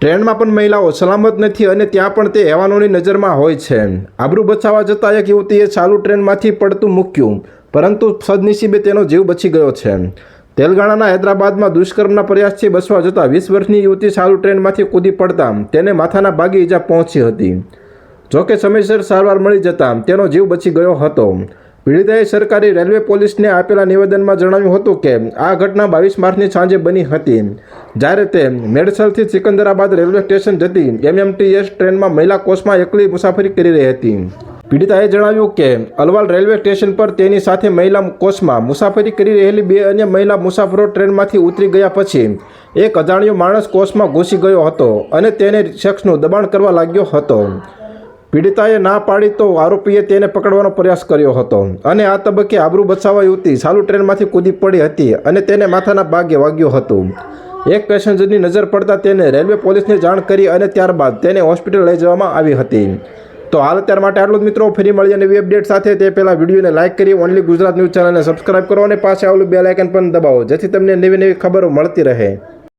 ટ્રેનમાં પણ મહિલાઓ સલામત નથી અને ત્યાં પણ તે હેવાનોની નજરમાં હોય છે. આબરૂ બચાવવા જતાં એક યુવતીએ ચાલુ ટ્રેનમાંથી પડતું મૂક્યું, પરંતુ સદનસીબે તેનો જીવ બચી ગયો છે. તેલંગાણાના હૈદરાબાદમાં દુષ્કર્મના પ્રયાસથી બચવા જતાં વીસ વર્ષની યુવતી ચાલુ ટ્રેનમાંથી કૂદી પડતા તેને માથાના ભાગે ઈજા પહોંચી હતી. જોકે સમયસર સારવાર મળી જતાં તેનો જીવ બચી ગયો હતો. પીડિતાએ સરકારી રેલવે પોલીસને આપેલા નિવેદનમાં જણાવ્યું હતું કે, આ ઘટના બાવીસ માર્ચની સાંજે બની હતી. જ્યારે તે મેડસલથી સિકંદરાબાદ રેલવે સ્ટેશન જતી એમએમટીએસ ટ્રેનમાં મહિલા કોચમાં એકલી મુસાફરી કરી રહી હતી. પીડિતાએ જણાવ્યું કે, અલવાલ રેલવે સ્ટેશન પર તેની સાથે મહિલા કોચમાં મુસાફરી કરી રહેલી બે અન્ય મહિલા મુસાફરો ટ્રેનમાંથી ઉતરી ગયા પછી, એક અજાણ્યો માણસ કોચમાં ઘૂસી ગયો હતો અને તેને શખ્સનું દબાણ કરવા લાગ્યો હતો. પીડિતાએ ના પાડી તો આરોપીએ તેને પકડવાનો પ્રયાસ કર્યો હતો. અને આ તબક્કે આબરૂ બચાવવા યુવતી ચાલુ ટ્રેનમાંથી કૂદી પડી હતી અને તેને માથાના ભાગે વાગ્યું હતું. એક પેસેન્જરની નજર પડતા તેને રેલવે પોલીસને જાણ કરી અને ત્યારબાદ તેને હોસ્પિટલ લઈ જવામાં આવી હતી. તો હાલ અત્યાર માટે આટલું જ મિત્રો, ફરી મળીએ નવી અપડેટ સાથે. તે પહેલાં વિડીયોને લાઇક કરી ઓનલી ગુજરાત ન્યૂઝ ચેનલને સબસ્ક્રાઇબ કરો અને પાસે આવેલું બે લાઇકન પણ દબાવો, જેથી તમને નવી નવી ખબરો મળતી રહે.